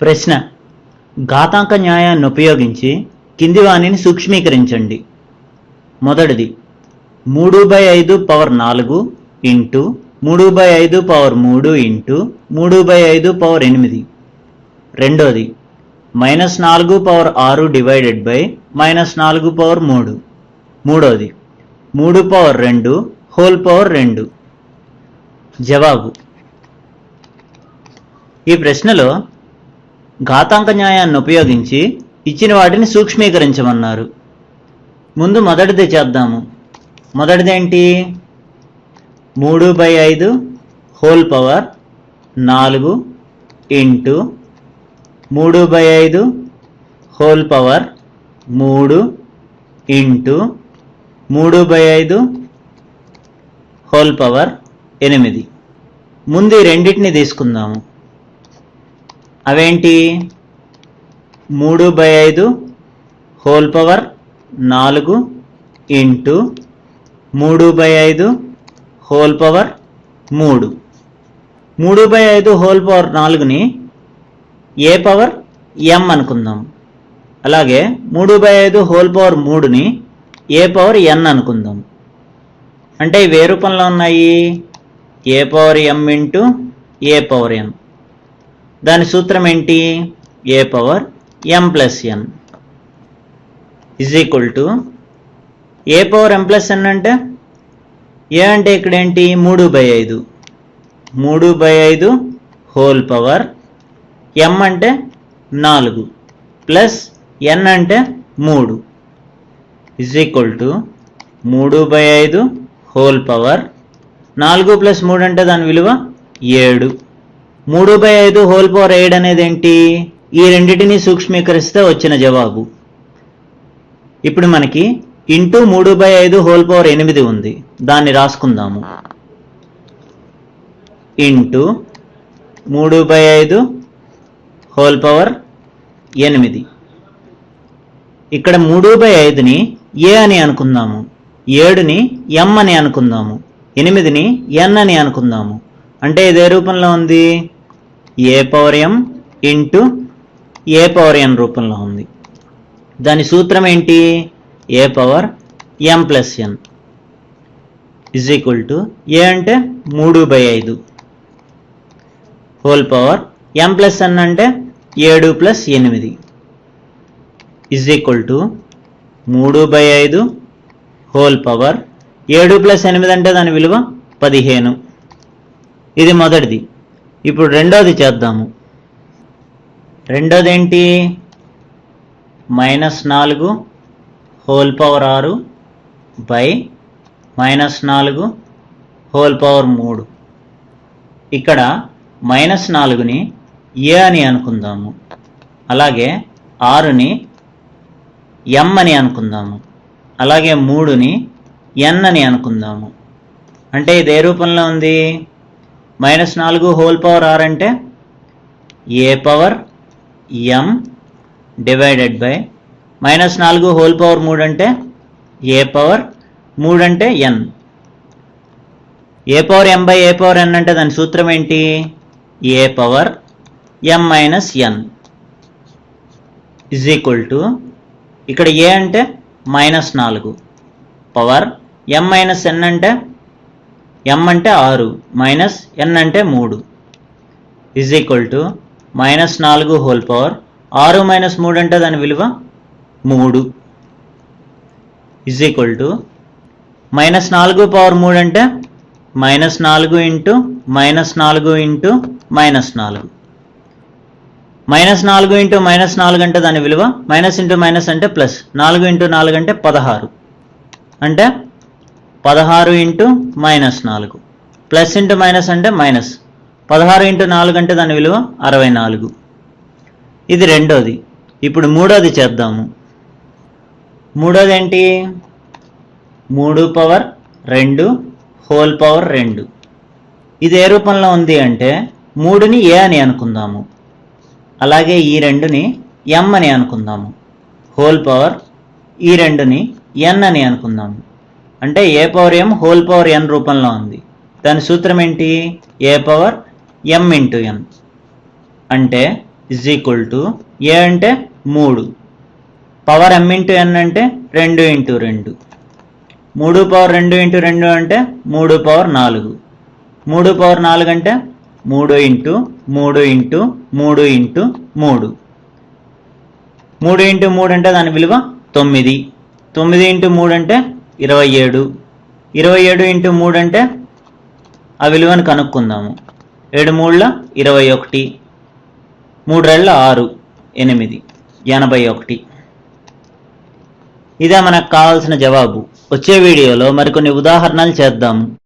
ప్రశ్న. ఘాతాంక న్యాయాన్ని ఉపయోగించి కింది వాణిని సూక్ష్మీకరించండి. మొదటిది మూడు బై ఐదు పవర్ నాలుగు ఇంటూ మూడు బై ఐదు పవర్ మూడు ఇంటూ మూడు బై ఐదు పవర్ ఎనిమిది. రెండోది మైనస్ నాలుగు పవర్ ఆరు డివైడెడ్ బై మైనస్ నాలుగు పవర్ మూడు. మూడోది మూడు పవర్ రెండు హోల్ పవర్ రెండు. జవాబు. ఈ ప్రశ్నలో ఘాతాంక న్యాయాన్ని ఉపయోగించి ఇచ్చిన వాటిని సూక్ష్మీకరించమన్నారు. ముందు మొదటిది చేద్దాము. మొదటిదేంటి? మూడు బై ఐదు హోల్ పవర్ నాలుగు ఇంటూ మూడు బై ఐదు హోల్ పవర్ మూడు ఇంటూ మూడు బై ఐదు హోల్ పవర్ ఎనిమిది. ముందు రెండింటిని తీసుకుందాము. అవేంటి? మూడు బై ఐదు హోల్ పవర్ నాలుగు ఇంటూ మూడు బై ఐదు హోల్ పవర్ మూడు. మూడు బై ఐదు హోల్ పవర్ నాలుగుని ఏ పవర్? ఎం అనుకుందాం. అలాగే మూడు బై ఐదు హోల్ పవర్ మూడుని ఏ పవర్? ఎన్ అనుకుందాం. అంటే ఇవి ఏ రూపంలో ఉన్నాయి? A power m into a power n దాని సూత్రం ఏంటి? A power m plus n is equal to a power m plus n అంటే? ఏ అంటే ఇక్కడ ఏంటి? మూడు బై ఐదు. మూడు బై ఐదు హోల్ పవర్ ఎం అంటే నాలుగు. ప్లస్ ఎన్ అంటే మూడు. ఇజ్ ఈక్వల్ టు మూడు బై ఐదు హోల్ పవర్ నాలుగు ప్లస్ మూడు అంటే దాని విలువ ఏడు. మూడు బై ఐదు హోల్ పవర్ ఎయిడ్ అనేది ఏంటి ఈ రెండింటిని సూక్ష్మీకరిస్తే వచ్చిన జవాబు. ఇప్పుడు మనకి ఇంటూ మూడు బై ఐదు హోల్ పవర్ ఎనిమిది ఉంది. దాన్ని రాసుకుందాము. ఇంటూ మూడు బై ఐదు హోల్ పవర్ ఎనిమిది. ఇక్కడ మూడు బై ఐదుని ఏ అని అనుకుందాము. ఏడుని ఎం అని అనుకుందాము. ఎనిమిదిని ఎన్ అని అనుకుందాము. అంటే ఇదే రూపంలో ఉంది. A power m into a power n రూపంలో ఉంది? దాని సూత్రం ఏంటి? A power m plus n is equal to a అంటే మూడు బై ఐదు. Whole power m plus n అంటే ఏడు ప్లస్ ఎనిమిది. ఇజ్ ఈక్వల్ టు మూడు బై ఐదు. హోల్ పవర్ ఏడు ప్లస్ ఎనిమిది అంటే దాని విలువ పదిహేను. ఇది మొదటిది. ఇప్పుడు రెండోది చేద్దాము. రెండోది ఏంటి మైనస్ నాలుగు హోల్ పవర్ ఆరు బై మైనస్ నాలుగు హోల్ పవర్ మూడు. ఇక్కడ మైనస్ నాలుగుని ఏ అని అనుకుందాము. అలాగే ఆరుని ఎం అని అనుకుందాము. అలాగే మూడుని ఎన్ అని అనుకుందాము. అంటే ఇది ఏ రూపంలో ఉంది? మైనస్ నాలుగు హోల్ పవర్ ఆర్ అంటే a power m divided by minus నాలుగు హోల్ పవర్ మూడు అంటే ఏ పవర్ మూడు అంటే n. A power m by a power n అంటే దాని సూత్రం ఏంటి? A power m minus n. Is equal to ఇక్కడ ఏ అంటే మైనస్ నాలుగు. పవర్ ఎం మైనస్ ఎన్ అంటే ఎం అంటే ఆరు మైనస్ ఎన్ అంటే మూడు. ఈజ్ ఈక్వల్ టు మైనస్ నాలుగు హోల్ పవర్ ఆరు మైనస్ మూడు అంటే దాని విలువ మూడు. ఈజ్ ఈక్వల్ టు మైనస్ నాలుగు పవర్ మూడు అంటే మైనస్ నాలుగు ఇంటూ మైనస్ నాలుగు ఇంటూ మైనస్ నాలుగు. మైనస్ నాలుగు ఇంటూ మైనస్ నాలుగు అంటే దాని విలువ మైనస్ ఇంటూ మైనస్ అంటే ప్లస్ నాలుగు ఇంటూ నాలుగు అంటే పదహారు. అంటే పదహారు ఇంటూ మైనస్ నాలుగు. ప్లస్ ఇంటూ మైనస్ అంటే మైనస్. పదహారు ఇంటూ నాలుగు అంటే దాని విలువ అరవై నాలుగు. ఇది రెండోది. ఇప్పుడు మూడోది చేద్దాము. మూడోది ఏంటి? మూడు పవర్ రెండు హోల్ పవర్ రెండు. ఇది ఏ రూపంలో ఉంది అంటే మూడుని ఏ అని అనుకుందాము. అలాగే ఈ రెండుని ఎం అని అనుకుందాము. హోల్ పవర్ ఈ రెండుని ఎన్ అని అనుకుందాము. అంటే a power m whole power n రూపంలో ఉంది. దాని సూత్రం ఏంటి? ఏ పవర్ ఎం ఇంటూ ఎన్ అంటే ఇజ్ ఈక్వల్ టు ఏ అంటే మూడు. పవర్ ఎం ఇంటూ ఎన్ అంటే రెండు ఇంటూ రెండు. మూడు పవర్ రెండు ఇంటూ రెండు అంటే మూడు పవర్ నాలుగు. మూడు పవర్ నాలుగు అంటే మూడు ఇంటూ మూడు ఇంటూ మూడు ఇంటూ మూడు. మూడు ఇంటూ మూడు అంటే దాని విలువ తొమ్మిది. తొమ్మిది ఇంటూ మూడు అంటే ఇరవై ఏడు. ఇరవై ఏడు ఇంటూ మూడు అంటే ఆ విలువను కనుక్కుందాము. ఏడు మూడుల ఇరవై ఒకటి. మూడు రెళ్ళ ఆరు ఎనిమిది ఎనభై ఒకటి. ఇదే మనకు కావాల్సిన జవాబు. వచ్చే వీడియోలో మరికొన్ని ఉదాహరణలు చేద్దాము.